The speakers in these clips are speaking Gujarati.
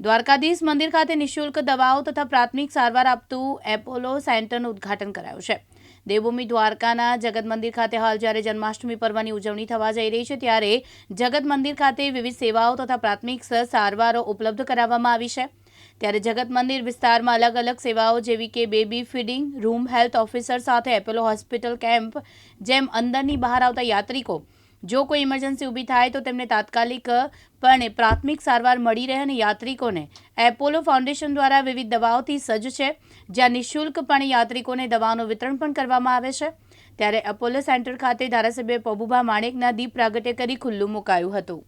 દ્વારકાધીશ મંદિર ખાતે નિઃશુલ્ક દવાઓ તથા પ્રાથમિક સારવાર આપતું એપોલો સેન્ટરનું ઉદ્ઘાટન કરાયું છે. દેવભૂમિ દ્વારકાના જગત મંદિર ખાતે હાલ જ્યારે જન્માષ્ટમી પર્વની ઉજવણી થવા જઈ રહી છે, ત્યારે જગત મંદિર ખાતે વિવિધ સેવાઓ તથા પ્રાથમિક સારવારો ઉપલબ્ધ કરાવવામાં આવી છે. ત્યારે જગત મંદિર વિસ્તારમાં અલગ અલગ સેવાઓ જેવી કે baby feeding, room health officer સાથે એપોલો હોસ્પિટલ કેમ્પ, જેમ અંદરની બહાર આવતા યાત્રિકો જો કોઈ ઇમરજન્સી ઊભી થાય તો તેમને તાત્કાલિક પણે પ્રાથમિક સારવાર મળી રહે અને યાત્રિકોને. એપોલો ફાઉન્ડેશન દ્વારા વિવિધ દવાઓથી સજ્જ છે. જ્યાં નિઃશુલ્કપણે યાત્રિકોને દવાનું વિતરણ પણ કરવામાં આવે છે. ત્યારે એપોલો સેન્ટર ખાતે ધારાસભ્ય પબુભા માણેકના દીપ પ્રાગટ્ય કરી ખુલ્લું મુકાયું હતું.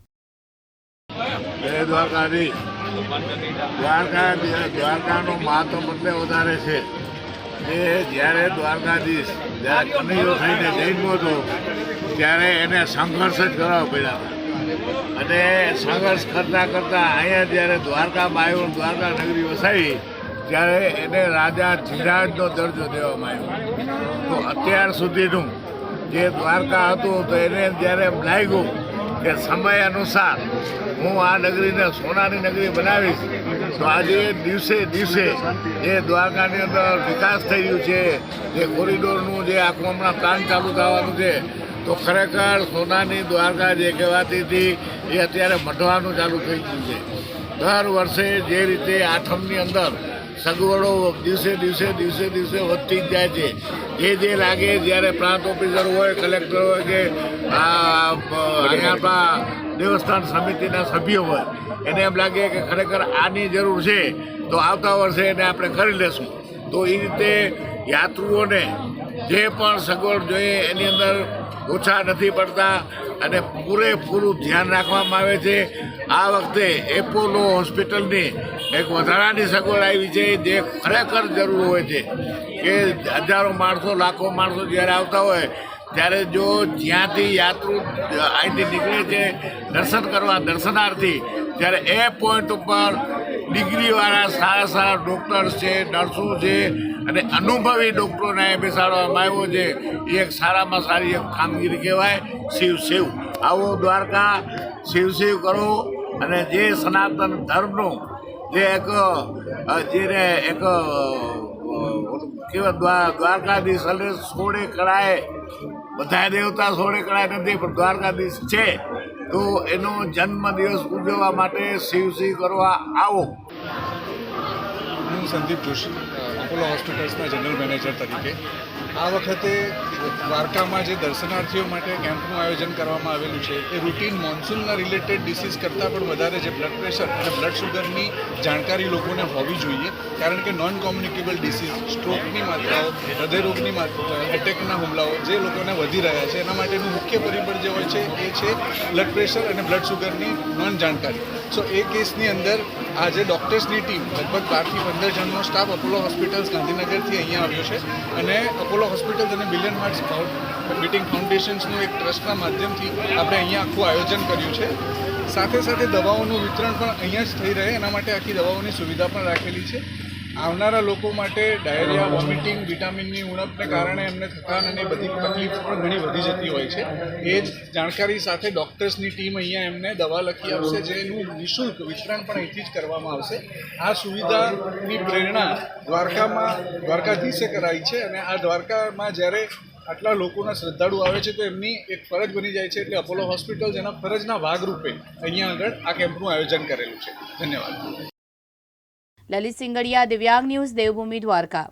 વધારે છે. જ્યારે દ્વારકાધીશ, જ્યારે હતો ત્યારે એને સંઘર્ષ જ કરવા પડ્યા હતા. અને સંઘર્ષ કરતાં કરતાં અહીંયા જ્યારે દ્વારકામાં આવ્યો દ્વારકા નગરી વસાવી, ત્યારે એને રાજા ધીરાજનો દરજ્જો દેવામાં આવ્યો. તો અત્યાર સુધીનું જે દ્વારકા હતું, તો એને જ્યારે લાગ્યું કે સમય અનુસાર હું આ નગરીને સોનાની નગરી બનાવીશ, તો આજે દિવસે દિવસે જે દ્વારકાની અંદર વિકાસ થઈ રહ્યું છે, જે કોરિડોરનું જે આખું હમણાં પ્લાન ચાલુ થવાનું છે તો ખરેખર સોનાની દ્વારકા જે કહેવાતી હતી, એ અત્યારે મઢવાનું ચાલુ થઈ ગયું છે. દર વર્ષે જે રીતે આઠમની અંદર સગવડો દિવસે દિવસે દિવસે દિવસે વધતી જ જાય છે. જે જે લાગે, જ્યારે પ્રાંત ઓફિસર હોય, કલેક્ટર હોય કે આપણા દેવસ્થાન સમિતિના સભ્યો હોય, એને એમ લાગે કે ખરેખર આની જરૂર છે, તો આવતા વર્ષે એને આપણે કરી લેશું. તો એ રીતે યાત્રુઓને જે પણ સગવડ જોઈએ એની અંદર ઓછા નથી પડતા અને પૂરેપૂરું ધ્યાન રાખવામાં આવે છે. આ વખતે એપોલો હોસ્પિટલની એક વધારાની સગવડ આવી છે, જે ખરેખર જરૂર હોય છે કે હજારો માણસો, લાખો માણસો જ્યારે આવતા હોય, ત્યારે જો જ્યાંથી યાત્રુ અહીંથી નીકળે છે, દર્શન કરવા, દર્શનાર્થી, ત્યારે એ પોઈન્ટ ઉપર ડિગ્રીવાળા સારા સારા ડૉક્ટર છે, નર્સો છે અને અનુભવી ડૉક્ટરોને અહીં બેસાડવામાં આવ્યો છે. એ એક સારામાં સારી એક કામગીરી કહેવાય, શિવ શિવ આવો દ્વારકા શિવ શિવ કરો અને જે સનાતન ધર્મનું જે એક જેને એક કેવા દ્વારકાધીશ એટલે સોળે કળાએ બધા દેવતા સોળે કળાએ નથી, પણ દ્વારકાધીશ છે. તો એનો જન્મદિવસ ઉજવવા માટે શિવ શિવ કરવા આવો. હું સંદીપ જોશી. અપોલો હોસ્પિટલ્સના જનરલ મેનેજર તરીકે. આ વખતે દ્વારકામાં જે દર્શનાર્થીઓ માટે કેમ્પનું આયોજન કરવામાં આવેલું છે, એ રૂટીન મોન્સૂનના રિલેટેડ ડિસીઝ કરતાં પણ વધારે જે બ્લડ પ્રેશર અને બ્લડ શુગરની જાણકારી લોકોને હોવી જોઈએ, કારણ કે નોન કોમ્યુનિકેબલ ડિસીઝ સ્ટ્રોકની માત્રાઓ હૃદયરોગની એટેકના હુમલાઓ જે લોકોને વધી રહ્યા છે, એના માટેનું મુખ્ય પરિબળ જે હોય છે, એ છે બ્લડ પ્રેશર અને બ્લડ શુગરની નોન જાણકારી સો એ કેસની અંદર આજે ડૉક્ટર્સની ટીમ લગભગ બારથી પંદર જણનો સ્ટાફ અપોલો હોસ્પિટલ્સ ગાંધીનગરથી અહીંયા આવ્યો છે અને અપોલો હોસ્પિટલ્સ અને બિલિયન હાર્ટ્સ બીટિંગ ફાઉન્ડેશન્સનું એક ટ્રસ્ટના માધ્યમથી આપણે અહીંયા આખું આયોજન કર્યું છે. સાથે સાથે દવાઓનું વિતરણ પણ અહીંયા જ થઈ રહે, એના માટે આખી દવાઓની સુવિધા પણ રાખેલી છે. આવનારા લોકો માટે ડાયરિયા, વોમિટિંગ, વિટામિનની ઉણપને કારણે એમને થકાન અને બધી તકલીફ પણ ઘણી વધી જતી હોય છે. એ જ જાણકારી સાથે ડૉક્ટર્સની ટીમ અહીંયા એમને દવા લખી આપશે જેનું નિઃશુલ્ક વિતરણ પણ અહીંથી જ કરવામાં આવશે. આ સુવિધાની પ્રેરણા દ્વારકામાં દ્વારકાધીશે કરાઈ છે અને આ દ્વારકામાં જ્યારે આટલા લોકોના શ્રદ્ધાળુ આવે છે, તો એમની એક ફરજ બની જાય છે, એટલે અપોલો હોસ્પિટલ એના ફરજના ભાગરૂપે અહીંયા આગળ આ કેમ્પનું આયોજન કરેલું છે. ધન્યવાદ. લલિત સિંગડિયા દિવ્યાંગ ન્યૂઝ દેવભૂમિ દ્વારકા